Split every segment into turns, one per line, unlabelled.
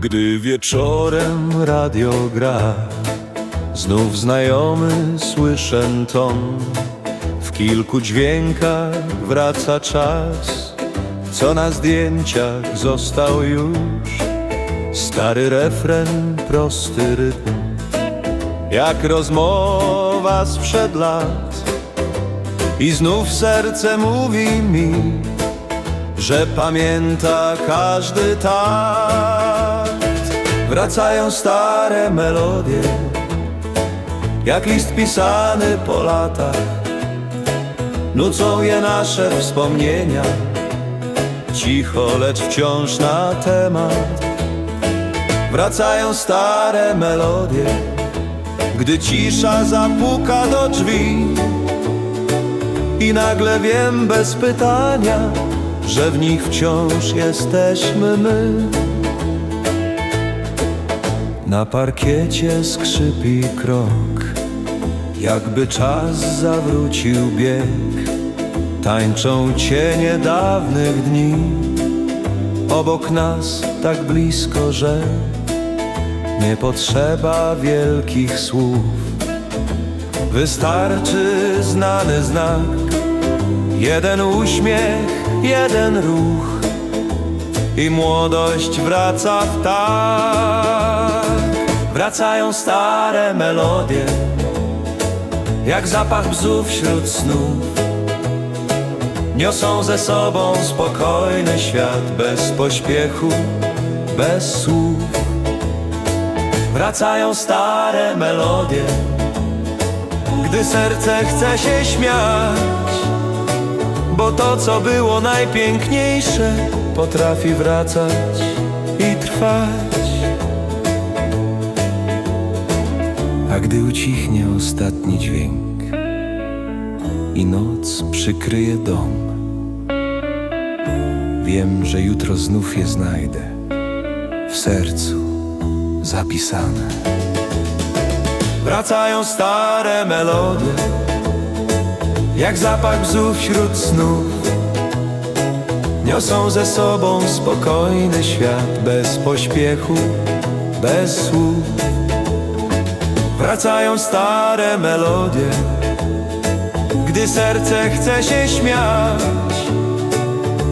Gdy wieczorem radio gra, znów znajomy słyszę ton. W kilku dźwiękach wraca czas, co na zdjęciach został już. Stary refren, prosty rytm, jak rozmowa sprzed lat. I znów serce mówi mi, że pamięta każdy takt. Wracają stare melodie, jak list pisany po latach. Nucą je nasze wspomnienia, cicho, lecz wciąż na temat. Wracają stare melodie, gdy cisza zapuka do drzwi. I nagle wiem bez pytania, że w nich wciąż jesteśmy my. Na parkiecie skrzypi krok, jakby czas zawrócił bieg. Tańczą cienie dawnych dni, obok nas tak blisko, że nie potrzeba wielkich słów. Wystarczy znany znak, jeden uśmiech, jeden ruch i młodość wraca w tak. Wracają stare melodie, jak zapach bzów wśród snów. Niosą ze sobą spokojny świat bez pośpiechu, bez słów. Wracają stare melodie, gdy serce chce się śmiać. Bo to, co było najpiękniejsze, potrafi wracać i trwać. A gdy ucichnie ostatni dźwięk i noc przykryje dom, wiem, że jutro znów je znajdę w sercu zapisane. Wracają stare melodie jak zapach bzów wśród snów. Niosą ze sobą spokojny świat Bez pośpiechu, bez słów. Wracają stare melodie. Gdy serce chce się śmiać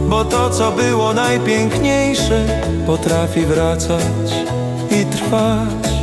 Bo to, co było najpiękniejsze Potrafi wracać i trwać